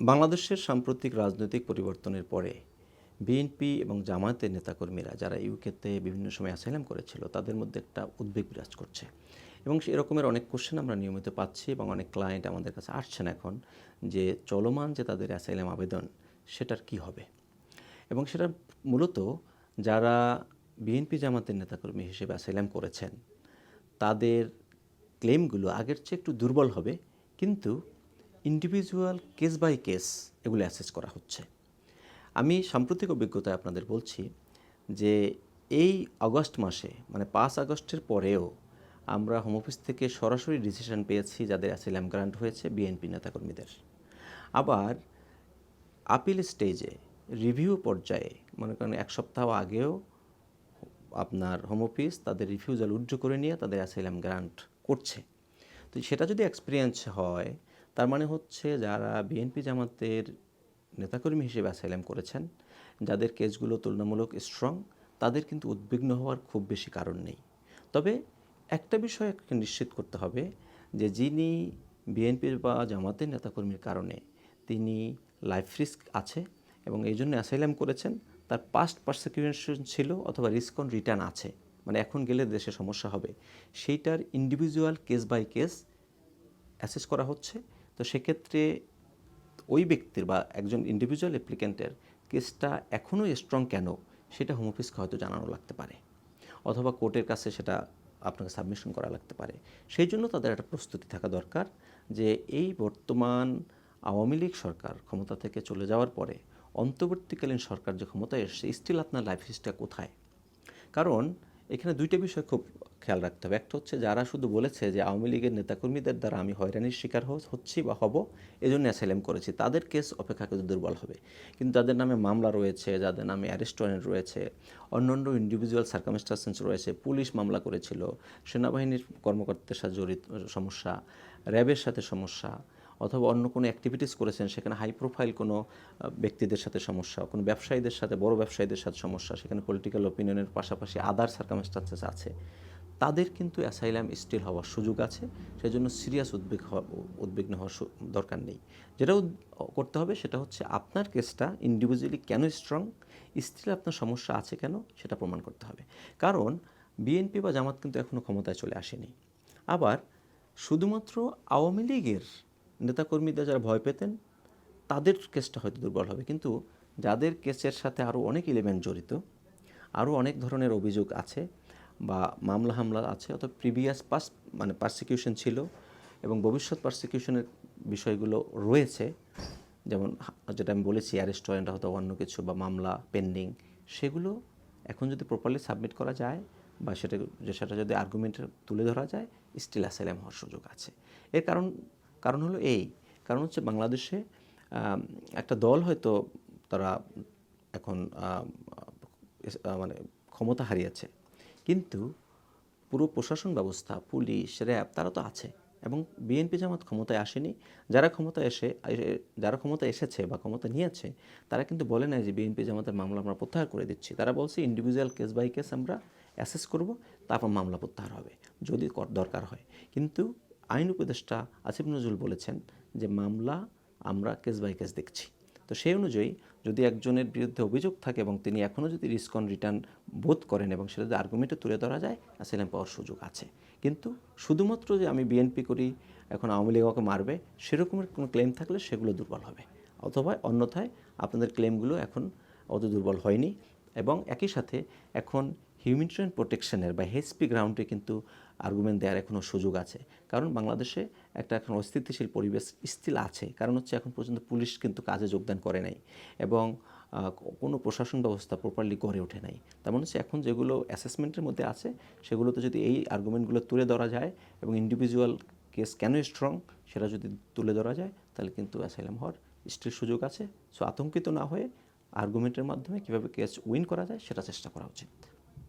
বাংলাদেশের সাম্প্রতিক রাজনৈতিক পরিবর্তনের পরে বিএনপি এবং জামায়াতের নেতাকর্মীরা যারা ইউকেতে বিভিন্ন সময় অ্যাসাইলাম করেছিল, তাদের মধ্যে একটা উদ্বেগ বিরাজ করছে। এবং এরকমের অনেক কোশ্চেন আমরা নিয়মিত পাচ্ছি এবং অনেক ক্লায়েন্ট আমাদের কাছে আসছেন এখন যে চলমান যে তাদের অ্যাসাইলাম আবেদন, সেটার কি হবে? এবং সেটা মূলত যারা বিএনপি জামাতের নেতাকর্মী হিসেবে অ্যাসাইলাম করেছেন, তাদের ক্লেমগুলো আগের চেয়ে একটু দুর্বল হবে, কিন্তু ইন্ডিভিজুয়াল কেস বাই কেস এগুলো অ্যাসেস করা হচ্ছে। আমি সাম্প্রতিক অভিজ্ঞতায় আপনাদের বলছি যে এই আগস্ট মাসে মানে পাঁচ আগস্টের পরেও আমরা হোম অফিস থেকে সরাসরি ডিসিশন পেয়েছি যাদের অ্যাসিলাম গ্রান্ট হয়েছে বিএনপি নেতাকর্মীদের। আবার আপিল স্টেজে রিভিউ পর্যায়ে, মনে করেন এক সপ্তাহ আগেও আপনার হোম অফিস তাদের রিফিউজাল উজ্জ্ব করে নিয়ে তাদের অ্যাসাইলাম গ্রান্ট করছে। তো সেটা যদি এক্সপিরিয়েন্স হয় তার মানে হচ্ছে যারা বিএনপি জামাতের নেতাকর্মী হিসেবে অ্যাসাইলাম করেছেন, যাদের কেসগুলো তুলনামূলক স্ট্রং তাদের কিন্তু উদ্বিগ্ন হওয়ার খুব বেশি কারণ নেই। তবে একটা বিষয় নিশ্চিত করতে হবে যে যিনি বিএনপির বা জামাতের নেতাকর্মীর কারণে তিনি লাইফ রিস্ক আছে এবং এই জন্য অ্যাসাইলাম করেছেন, তার পাস্ট পারসিকিউশন ছিল অথবা রিস্ক অন রিটার্ন আছে। মানে এখন গেলে দেশে সমস্যা হবে। সেইটার individual case by case assess করা হচ্ছে। তো সেক্ষেত্রে ওই ব্যক্তির বা একজন ইন্ডিভিজুয়াল অ্যাপ্লিক্যান্টের কেসটা এখনও স্ট্রং কেন সেটা হোম অফিসকে হয়তো জানানো লাগতে পারে। অথবা কোর্টের কাছে সেটা আপনাকে সাবমিশন করা লাগতে পারে। সেই জন্য তাদের একটা প্রস্তুতি থাকা দরকার যে এই বর্তমান আওয়ামী লীগ সরকার ক্ষমতা থেকে চলে যাওয়ার পরে অন্তর্বর্তীকালীন সরকার যে ক্ষমতায় এসছে স্টিল আপনার লাইফ হিস্ট্রিটা কোথায়? কারণ এখানে দুইটা বিষয় খুব খেয়াল রাখতে হবে। একটা হচ্ছে যারা শুধু বলেছে যে আওয়ামী লীগের নেতাকর্মীদের দ্বারা আমি হয়রানির শিকার হচ্ছি বা হব, এজন্য অ্যাসাইলেম করেছি। তাদের কেস অপেক্ষাকৃত দুর্বল হবে। কিন্তু যাদের নামে মামলা রয়েছে, যাদের নামে অ্যারেস্ট ওয়ারেন্ট রয়েছে, অন্যান্য ইন্ডিভিজুয়াল সার্কামস্টান্সেস রয়েছে, পুলিশ মামলা করেছিল, সেনাবাহিনীর কর্মকর্তাদের সাথে জড়িত সমস্যা র্যাবের সাথে সমস্যা, অথবা অন্য কোনো অ্যাক্টিভিটিস করেছেন, সেখানে হাই প্রোফাইল কোনো ব্যক্তিদের সাথে সমস্যা, কোনো ব্যবসায়ীদের সাথে, বড় ব্যবসায়ীদের সাথে সমস্যা, সেখানে পলিটিক্যাল ওপিনিয়নের পাশাপাশি আদার সার্কামস্টান্সেস আছে। তাদের কিন্তু অ্যাসাইলাম স্টিল হওয়ার সুযোগ আছে, সেজন্য সিরিয়াস উদ্বেগ উদ্বিগ্ন হওয়ার দরকার নেই। যেটা করতে হবে সেটা হচ্ছে আপনার কেসটা ইন্ডিভিজুয়ালি কেন স্ট্রং স্টিল আপনার সমস্যা আছে কেন সেটা প্রমাণ করতে হবে। কারণ বিএনপি বা জামাত কিন্তু এখনও ক্ষমতায় চলে আসেনি। আবার শুধুমাত্র আওয়ামী লীগের নেতাকর্মীদের যারা ভয় পেতেন, তাদের কেসটা হয়তো দুর্বল হবে। কিন্তু যাদের কেসের সাথে আরও অনেক এলিমেন্ট জড়িত আরও অনেক ধরনের অভিযোগ আছে বা মামলা হামলা আছে অথবা প্রিভিয়াস পাস মানে পারসিকিউশন ছিল এবং ভবিষ্যৎ পারসিকিউশনের বিষয়গুলো রয়েছে। যেমন যেটা আমি বলেছি অ্যারেস্ট ওয়ারেন্ট হয়তো অন্য কিছু বা মামলা পেন্ডিং সেগুলো এখন যদি প্রপারলি সাবমিট করা যায় বা সেটা সেটা যদি আর্গুমেন্টে তুলে ধরা যায় স্টিল অ্যাসাইলাম হওয়ার সুযোগ আছে। এর কারণ কারণ হলো এই, কারণ হচ্ছে বাংলাদেশে একটা দল হয়তো তারা এখন মানে ক্ষমতা হারিয়েছে। কিন্তু পুরো প্রশাসন ব্যবস্থা, পুলিশ, র্যাব তারা তো আছে এবং বিএনপি জামাত ক্ষমতায় আসেনি। যারা ক্ষমতা এসে যারা ক্ষমতা এসেছে বা ক্ষমতা নিয়েছে, তারা কিন্তু বলে নাই যে বিএনপি জামাতের মামলা আমরা প্রত্যাহার করে দিচ্ছি। তারা বলছে ইন্ডিভিজুয়াল কেস বাই কেস আমরা অ্যাসেস করব, তারপর মামলা প্রত্যাহার হবে, যদি কর- দরকার হয়। কিন্তু আইন উপদেষ্টা আসিফ নজরুল বলেছেন যে, মামলা আমরা কেস বাই কেস দেখছি। তো সেই অনুযায়ী যদি একজনের বিরুদ্ধে অভিযোগ থাকে এবং তিনি এখনও যদি রিস্ক অন রিটার্ন বোধ করেন এবং সেটা যদি আর্গুমেন্টে তুলে ধরা যায় অ্যাসাইলাম পাওয়ার সুযোগ আছে। কিন্তু শুধুমাত্র যে আমি বিএনপি করি, এখন আওয়ামী লীগ মারবে, সেরকমের কোনো ক্লেম থাকলে সেগুলো দুর্বল হবে। অথবা অন্যথায় আপনাদের ক্লেমগুলো এখন অত দুর্বল হয়নি এবং একই সাথে এখন হিউম্যানিটেরিয়ান প্রোটেকশনের বা হেসপি গ্রাউন্ডে কিন্তু আর্গুমেন্ট দেওয়ার এখনও সুযোগ আছে। কারণ বাংলাদেশে একটা এখন অস্থিতিশীল পরিবেশ স্থিল আছে। কারণ হচ্ছে এখন পর্যন্ত পুলিশ কিন্তু কাজে যোগদান করে নাই এবং কোনো প্রশাসন ব্যবস্থা প্রপারলি গড়ে ওঠে নাই। তার মানে হচ্ছে এখন যেগুলো অ্যাসেসমেন্টের মধ্যে আছে, সেগুলোতে যদি এই আর্গুমেন্টগুলো তুলে ধরা যায় এবং ইন্ডিভিজুয়াল কেস কেন স্ট্রং সেটা যদি তুলে ধরা যায়, তাহলে কিন্তু অ্যাসাইলাম হওয়ার স্টিল সুযোগ আছে। সো আতঙ্কিত না হয়ে আর্গুমেন্টের মাধ্যমে কীভাবে কেস উইন করা যায়, সেটা চেষ্টা করা উচিত।